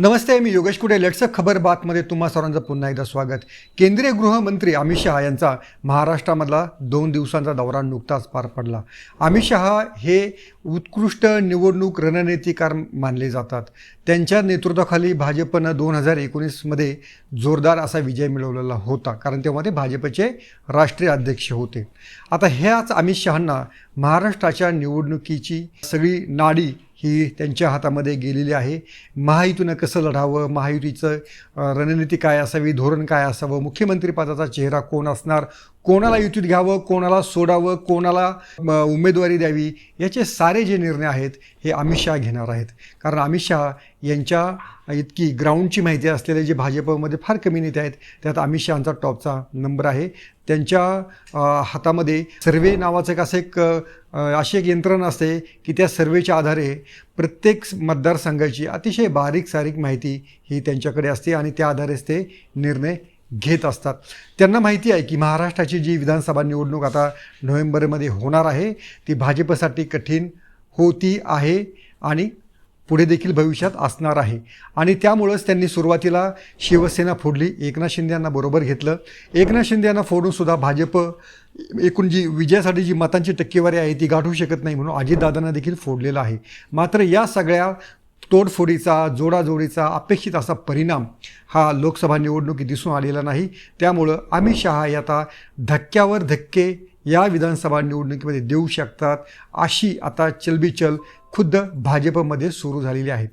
नमस्ते मी योगेश कुडे. Let's खबर बातमध्ये तुम्हा सर्वांचं पुन्हा एकदा स्वागत. केंद्रीय गृहमंत्री अमित शहा यांचा महाराष्ट्रामधला दोन दिवसांचा दौरा नुकताच पार पडला. अमित शहा हे उत्कृष्ट निवडणूक रणनीतिकार मानले जातात. त्यांच्या नेतृत्वाखाली भाजपनं दोन हजार एकोणीसमध्ये जोरदार असा विजय मिळवलेला होता कारण तेव्हा ते भाजपचे राष्ट्रीय अध्यक्ष होते. आता ह्याच अमित शहांना महाराष्ट्राच्या निवडणुकीची सगळी नाडी ही त्यांच्या हातामध्ये गेलेली आहे. महायुतीनं कसं लढावं? महायुतीचं रणनीती काय असावी? धोरण काय असावं? मुख्यमंत्रीपदाचा चेहरा कोण असणार? कोणाला युतीत घ्यावं कोणाला सोडावं कोणाला उमेदवारी द्यावी याचे सारे जे निर्णय आहेत हे अमित शहा घेणार आहेत. कारण अमित शहा यांच्या इतकी ग्राउंडची माहिती असलेले जे भाजपमध्ये फार कमी नेते आहेत त्यात अमित शहाचा टॉपचा नंबर आहे. त्यांच्या हातामध्ये सर्वे नावाचं एक असं एक अशी एक यंत्रणा असते की त्या सर्वेच्या आधारे प्रत्येक मतदारसंघाची अतिशय बारीक सारीक माहिती ही त्यांच्याकडे असते आणि त्या आधारेच ते निर्णय घेत असतात. त्यांना माहिती आहे की महाराष्ट्राची जी विधानसभा निवडणूक आता नोव्हेंबरमध्ये होणार आहे ती भाजपसाठी कठीण होती आहे आणि पुढे देखील भविष्यात असणार आहे. आणि त्यामुळंच त्यांनी सुरुवातीला शिवसेना फोडली. एकनाथ शिंदे यांना बरोबर घेतलं. एकनाथ शिंदे यांना फोडूनसुद्धा भाजप एकूण जी विजयासाठी जी मतांची टक्केवारी आहे ती गाठू शकत नाही म्हणून अजितदादांना देखील फोडलेलं आहे. मात्र या सगळ्या तोडफोडीचा जोडाजोडीचा अपेक्षित असा परिणाम हा लोकसभा निवडणुकीत दिसून आलेला नाही. त्यामुळं अमित शहा आता धक्क्यावर धक्के या विधानसभा निवडणुकीमध्ये देऊ शकतात. अशी आता चलबिचल खुद्द भाजपमध्ये सुरू झालेली आहे.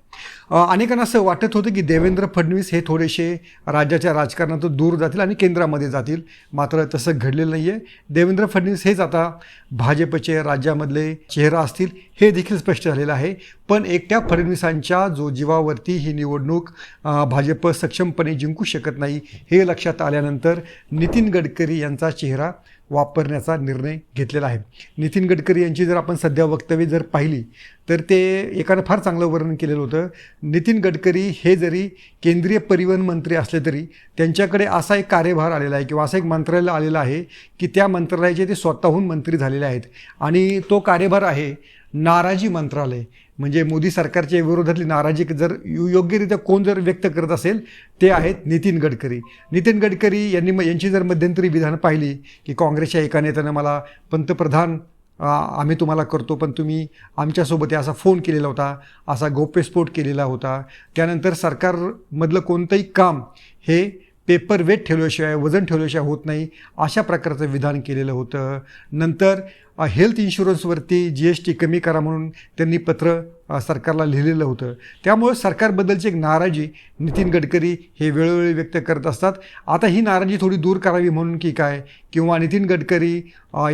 अनेकांना असं वाटत होतं की देवेंद्र फडणवीस हे थोडेसे राज्याच्या राजकारणातून दूर जातील आणि केंद्रामध्ये जातील. मात्र तसं घडलेलं नाही आहे देवेंद्र फडणवीस हेच आता भाजपचे राज्यामधले चेहरा असतील हे देखील स्पष्ट झालेलं आहे. पण एकट्या फडणवीसांच्या जो जीवावरती ही निवडणूक भाजप सक्षमपणे जिंकू शकत नाही हे लक्षात आल्यानंतर नितीन गडकरी यांचा चेहरा वापरण्याचा निर्णय घेतलेला आहे. नितीन गडकरी यांची जर आपण आपण सध्या वक्तव्य जर पाहिली तर ते एकानं फार चांगलं वर्णन केलेलं होतं. नितीन गडकरी हे जरी केंद्रीय परिवहन मंत्री असले तरी त्यांच्याकडे असा एक कार्यभार आलेला आहे किंवा असं एक मंत्रालय आलेलं आहे की त्या मंत्रालयाचे ते स्वतःहून मंत्री झालेले आहेत. आणि तो कार्यभार आहे नाराजी मंत्रालय. म्हणजे मोदी सरकारच्या विरोधातली नाराजी जर योग्यरित्या कोण जर व्यक्त करत असेल ते आहेत नितीन गडकरी. नितीन गडकरी यांनी म यांची जर मध्यंतरी विधान पाहिली की काँग्रेसच्या एका नेत्यानं मला पंतप्रधान आम्ही तुम्हाला करतो पण तुम्ही आमच्यासोबत असा फोन केलेला होता असा गौप्यस्फोट केलेला होता. त्यानंतर सरकारमधलं कोणतंही काम हे पेपर वेट ठेवल्याशिवाय वजन ठेवल्याशिवाय होत नाही अशा प्रकारचं विधान केलेलं होतं. नंतर हेल्थ इन्शुरन्सवरती जी एस टी कमी करा म्हणून त्यांनी पत्र सरकारला लिहिलेलं होतं. त्यामुळं सरकारबद्दलची एक नाराजी नितीन गडकरी हे वेळोवेळी व्यक्त करत असतात. आता ही नाराजी थोडी दूर करावी म्हणून की काय? किंवा नितीन गडकरी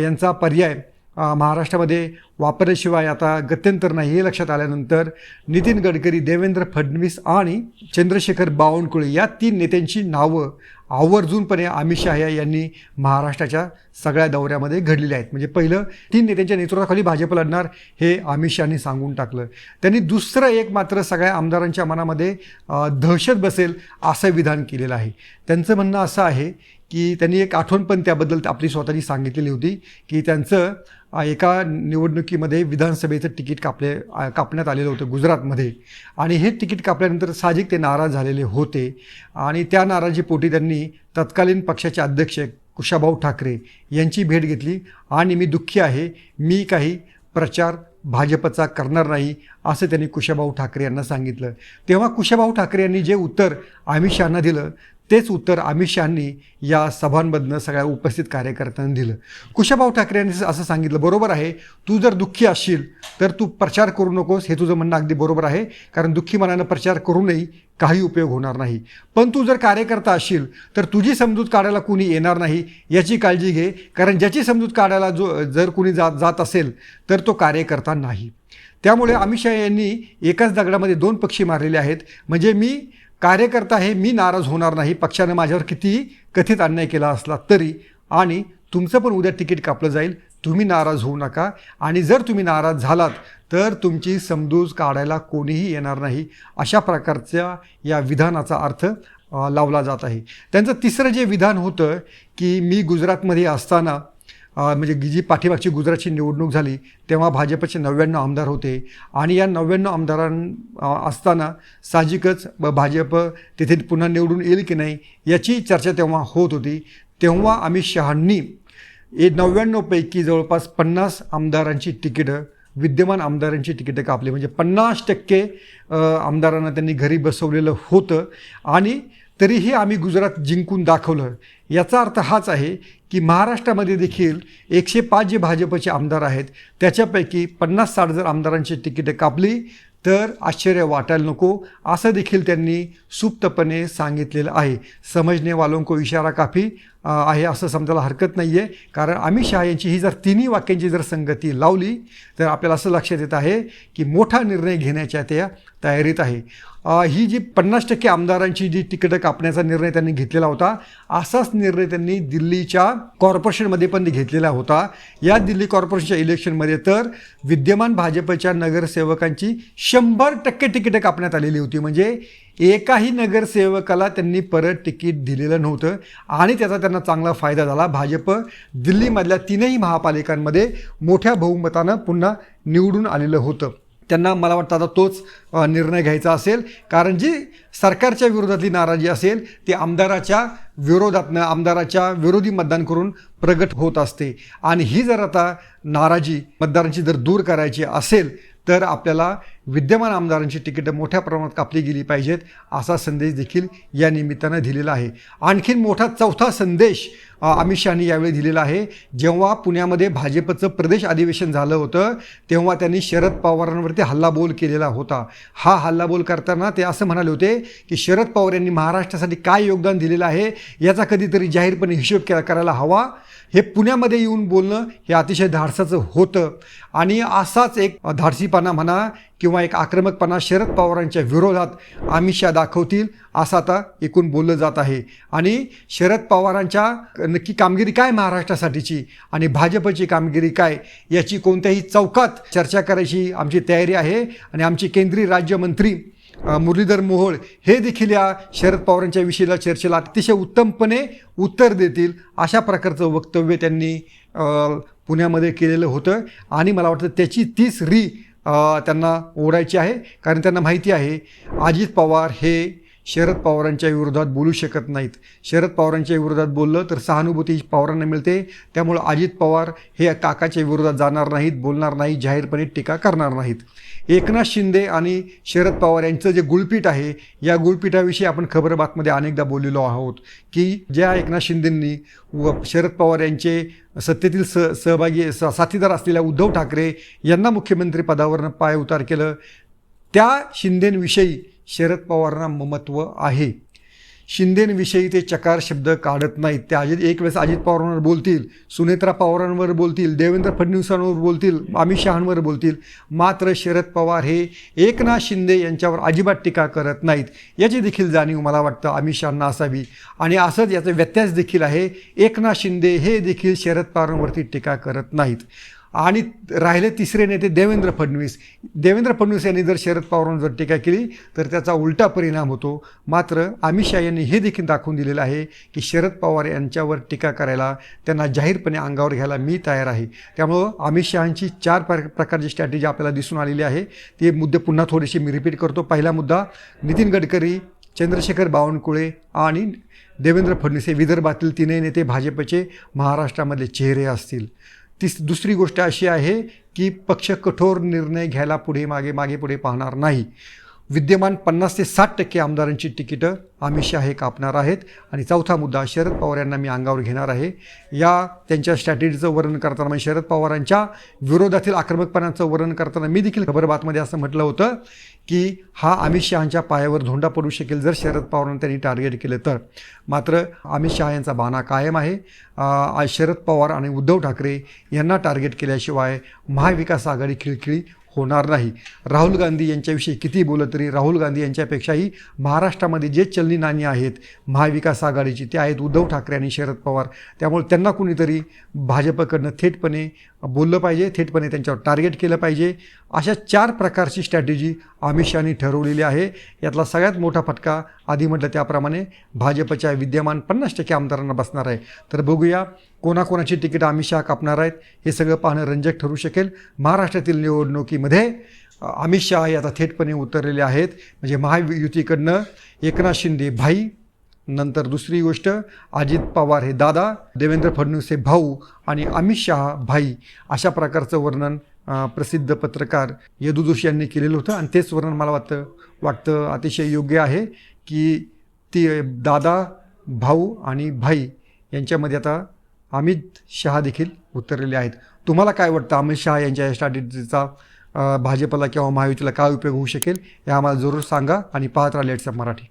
यांचा पर्याय महाराष्ट्रामध्ये वापरल्याशिवाय आता गत्यंतर नाही. हे लक्षात आल्यानंतर नितीन गडकरी देवेंद्र फडणवीस आणि चंद्रशेखर बावनकुळे या तीन नेत्यांची नावं आवर्जूनपणे अमित शहा यांनी महाराष्ट्राच्या सगळ्या दौऱ्यामध्ये घडलेली आहेत. म्हणजे पहिलं तीन नेत्यांच्या नेतृत्वाखाली भाजप लढणार हे अमित शहानी सांगून टाकलं. त्यांनी दुसरं एक मात्र सगळ्या आमदारांच्या मनामध्ये दहशत बसेल असं विधान केलेलं आहे. त्यांचं म्हणणं असं आहे की त्यांनी एक आठवण पण त्याबद्दल आपली स्वतःची सांगितलेली होती की त्यांचं एका निवडणुकीमध्ये विधानसभेचं तिकीट कापले कापण्यात आलेलं होतं गुजरातमध्ये. आणि हे तिकीट कापल्यानंतर साहजिक ते नाराज झालेले होते. आणि त्या नाराजीपोटी त्यांनी तत्कालीन पक्षाचे अध्यक्ष कुशाभाऊ ठाकरे यांची भेट घेतली. आणि मी दुःखी आहे मी काही प्रचार भाजपचा करणार नाही असं त्यांनी कुशाभाऊ ठाकरे यांना सांगितलं. तेव्हा कुशाभाऊ ठाकरे यांनी जे उत्तर अमित शहाना दिलं तेच उत्तर अमित शहानी या सभांमधनं सगळ्या उपस्थित कार्यकर्त्यांना दिलं. कुशाभाऊ ठाकरे यांनी असं सांगितलं बरोबर आहे तू जर दुःखी असशील तर तू प्रचार करू नकोस. हे तुझं म्हणणं अगदी बरोबर आहे कारण दुःखी मनानं प्रचार करूनही काही उपयोग होणार नाही. पण तू जर कार्यकर्ता असशील तर तुझी समजूत काढायला कुणी येणार नाही याची काळजी घे कारण ज्याची समजूत काढायला जो जर कुणी जात जात असेल तर तो कार्यकर्ता नाही. त्यामुळे अमित शहा यांनी एकाच दगडामध्ये दोन पक्षी मारलेले आहेत. म्हणजे मी कार्यकर्ता हे मी नाराज होणार नाही. पक्षानं माझ्यावर कितीही कथित अन्याय केला असला तरी. आणि तुमचं पण उद्या तिकीट कापलं जाईल. तुम्ही नाराज होऊ नका. आणि जर तुम्ही नाराज झालात तर तुमची समजूज काढायला कोणीही येणार नाही. अशा प्रकारच्या या विधानाचा अर्थ लावला जात आहे. त्यांचं तिसरं जे विधान होतं की मी गुजरातमध्ये असताना म्हणजे जी पाठीमागची गुजरातची निवडणूक झाली तेव्हा भाजपचे नव्याण्णव आमदार होते. आणि या नव्याण्णव आमदारां असताना साहजिकच ब- भाजप तिथे पुन्हा निवडून येईल की नाही याची चर्चा तेव्हा होत होती. तेव्हा अमित शहांनी ए नव्याण्णवपैकी जवळपास पन्नास आमदारांची तिकीटं विद्यमान आमदारांची तिकीटं कापली. म्हणजे पन्नास टक्के आमदारांना त्यांनी घरी बसवलेलं होतं. आणि तरीही आम्ही गुजरात जिंकून दाखवलं. याचा अर्थ हाच आहे की महाराष्ट्रामध्ये देखील एकशे पाच जे भाजपचे आमदार आहेत त्याच्यापैकी पन्नास साठ जर आमदारांची तिकीटं कापली तर आश्चर्य वाटायला नको. असं देखील त्यांनी सुप्तपणे सांगितलेलं आहे. समजणे वालों को इशारा काफी. आहे असं समजायला हरकत नाही आहे कारण अमित शहा यांची ही जर तिन्ही वाक्यांची जर संगती लावली तर आपल्याला असं लक्षात येत आहे की मोठा निर्णय घेण्याच्या त्या तयारीत आहे. ही जी पन्नास टक्के आमदारांची जी तिकीटं कापण्याचा निर्णय त्यांनी घेतलेला होता असाच निर्णय त्यांनी दिल्लीच्या कॉर्पोरेशनमध्ये पण घेतलेला होता. या दिल्ली कॉर्पोरेशनच्या इलेक्शनमध्ये तर विद्यमान भाजपच्या नगरसेवकांची शंभर टक्के तिकीटं कापण्यात आलेली होती. म्हणजे एकाही नगरसेवकाला त्यांनी परत तिकीट दिलेलं नव्हतं आणि त्याचा त्यांना चांगला फायदा झाला. भाजप दिल्लीमधल्या तीनही महापालिकांमध्ये मोठ्या बहुमतानं पुन्हा निवडून आलेलं होतं. त्यांना मला वाटतं आता तोच निर्णय घ्यायचा असेल. कारण जी सरकारच्या विरोधातली नाराजी असेल ती आमदाराच्या विरोधातनं आमदाराच्या विरोधी मतदान करून प्रगट होत असते. आणि ही जर आता नाराजी मतदारांची जर दूर करायची असेल तर आपल्याला विद्यमान आमदारांची तिकीटं मोठ्या प्रमाणात कापली गेली पाहिजेत असा संदेश देखील या निमित्तानं दिलेला आहे. आणखीन मोठा चौथा संदेश अमित शहानी यावेळी दिलेला आहे. जेव्हा पुण्यामध्ये भाजपचं प्रदेश अधिवेशन झालं होतं तेव्हा त्यांनी शरद पवारांवरती हल्लाबोल केलेला होता. हा हल्लाबोल करताना ते असं म्हणाले होते की शरद पवार यांनी महाराष्ट्रासाठी काय योगदान दिलेलं आहे याचा कधीतरी जाहीरपणे हिशोब केला करायला हवा. हे पुण्यामध्ये येऊन बोलणं हे अतिशय धाडसाचं होतं. आणि असाच एक धाडसीपणा म्हणा किंवा एक आक्रमकपणा शरद पवारांच्या विरोधात आमिषा दाखवतील असं आता एकूण बोललं जात आहे. आणि शरद पवारांच्या नक्की कामगिरी काय महाराष्ट्रासाठीची आणि भाजपची कामगिरी काय याची कोणत्याही चौकात चर्चा करायची आमची तयारी आहे. आणि आमचे केंद्रीय राज्यमंत्री मुरलीधर मोहोळ हे देखील या शरद पवारांच्या विषयीला चर्चेला अतिशय उत्तमपणे उत्तर देतील अशा प्रकारचं वक्तव्य त्यांनी पुण्यामध्ये केलेलं होतं. आणि मला वाटतं त्याची तीच री त्यांना ओढायची आहे कारण त्यांना माहिती आहे अजित पवार हे शरद पवारांच्या विरोधात बोलू शकत नाहीत. शरद पवारांच्या विरोधात बोललं तर सहानुभूती पवारांना मिळते. त्यामुळं अजित पवार हे काकाच्या विरोधात जाणार नाहीत बोलणार नाही जाहीरपणे टीका करणार नाहीत. एकनाथ शिंदे आणि शरद पवार यांचं जे गुळपीठ आहे या गुळपीठाविषयी आपण खबर बातमध्ये अनेकदा बोललेलो आहोत की ज्या एकनाथ शिंदेंनी व शरद पवार यांचे सत्तेतील स सहभागी स साथीदार असलेल्या उद्धव ठाकरे यांना मुख्यमंत्री पदावरनं पाय उतार केलं. त्या शिंदेंविषयी शरद पवारांना ममत्व आहे. शिंदेंविषयी ते चकार शब्द काढत नाहीत. ते अजित एक वेळेस अजित पवारांवर बोलतील सुनेत्रा पवारांवर बोलतील देवेंद्र फडणवीसांवर बोलतील अमित शहांवर बोलतील. मात्र शरद पवार हे एकनाथ शिंदे यांच्यावर अजिबात टीका करत नाहीत. याची देखील जाणीव मला वाटतं अमित शहांना असावी. आणि असंच याचा व्यत्यास देखील आहे. एकनाथ शिंदे हे देखील शरद पवारांवरती टीका करत नाहीत. आणि राहिले तिसरे नेते देवेंद्र फडणवीस. देवेंद्र फडणवीस यांनी जर शरद पवारांवर जर टीका केली तर त्याचा उलटा परिणाम होतो. मात्र अमित शहा यांनी हे देखील दाखवून दिलेलं आहे की शरद पवार यांच्यावर टीका करायला त्यांना जाहीरपणे अंगावर घ्यायला मी तयार आहे. त्यामुळं अमित शहांची चार प्र प्रकारची स्ट्रॅटेजी आपल्याला दिसून आलेली आहे. ते मुद्दे पुन्हा थोडेसे मी रिपीट करतो. पहिला मुद्दा नितीन गडकरी चंद्रशेखर बावनकुळे आणि देवेंद्र फडणवीस हे विदर्भातील तीनही नेते भाजपचे महाराष्ट्रामधले चेहरे असतील. तीस दुसरी गोष्ट अशी आहे की पक्ष कठोर निर्णय घ्यायला पुढे मागे मागे पुढे पाहणार नाही. विद्यमान पन्नास ते साठ टक्के आमदारांची तिकीटं अमित शहा हे कापणार आहेत. आणि चौथा मुद्दा शरद पवार यांना मी अंगावर घेणार आहे. या त्यांच्या स्ट्रॅटेजीचं वर्णन करताना म्हणजे शरद पवारांच्या विरोधातील आक्रमकपणाचं वर्णन करताना मी देखील खबर बातमध्ये असं म्हटलं होतं की हा अमित शहांच्या पायावर धोंडा पडू शकेल जर शरद पवारांना त्यांनी टार्गेट केलं तर. मात्र अमित शहा यांचा बाना कायम आहे. आज शरद पवार आणि उद्धव ठाकरे यांना टार्गेट केल्याशिवाय महाविकास आघाडी खिळखिळी होणार नाही. राहुल गांधी यांच्याविषयी किती बोललं तरी राहुल गांधी यांच्यापेक्षाही महाराष्ट्रामध्ये जे चलनी नाणी आहेत महाविकास आघाडीची ते आहेत उद्धव ठाकरे आणि शरद पवार. त्यामुळे त्यांना कुणीतरी भाजपकडनं थेटपणे बोललं पाहिजे थेटपणे त्यांच्यावर टार्गेट केलं पाहिजे. अशा चार प्रकारची स्ट्रॅटेजी अमित शहानी ठरवलेली आहे. यातला सगळ्यात मोठा फटका आधी म्हटलं त्याप्रमाणे भाजपच्या विद्यमान पन्नास टक्के आमदारांना बसणार आहे. तर बघूया कोणाकोणाची तिकीट अमित शहा कापणार आहेत हे सगळं पाहणं रंजक ठरू शकेल. महाराष्ट्रातील निवडणुकीमध्ये अमित शहा हे आता थेटपणे उतरलेले आहेत. म्हणजे महायुतीकडनं एकनाथ शिंदे भाई नंतर दुसरी गोष्ट अजित पवार हे दादा देवेंद्र फडणवीस हे भाऊ आणि अमित शहा भाई अशा प्रकारचं वर्णन प्रसिद्ध पत्रकार यदू जोशी यांनी केलेलं होतं. आणि तेच वर्णन मला वाटतं वाटतं अतिशय योग्य आहे की ती दादा भाऊ आणि भाई यांच्यामध्ये आता अमित शहा देखील उतरलेले आहेत. तुम्हाला काय वाटतं? अमित शहा यांच्या या स्ट्रॅटेजीचा भाजपला किंवा महायुतीला काय उपयोग होऊ शकेल? हे आम्हाला जरूर सांगा आणि पाहत राहा लेट्सअप मराठी.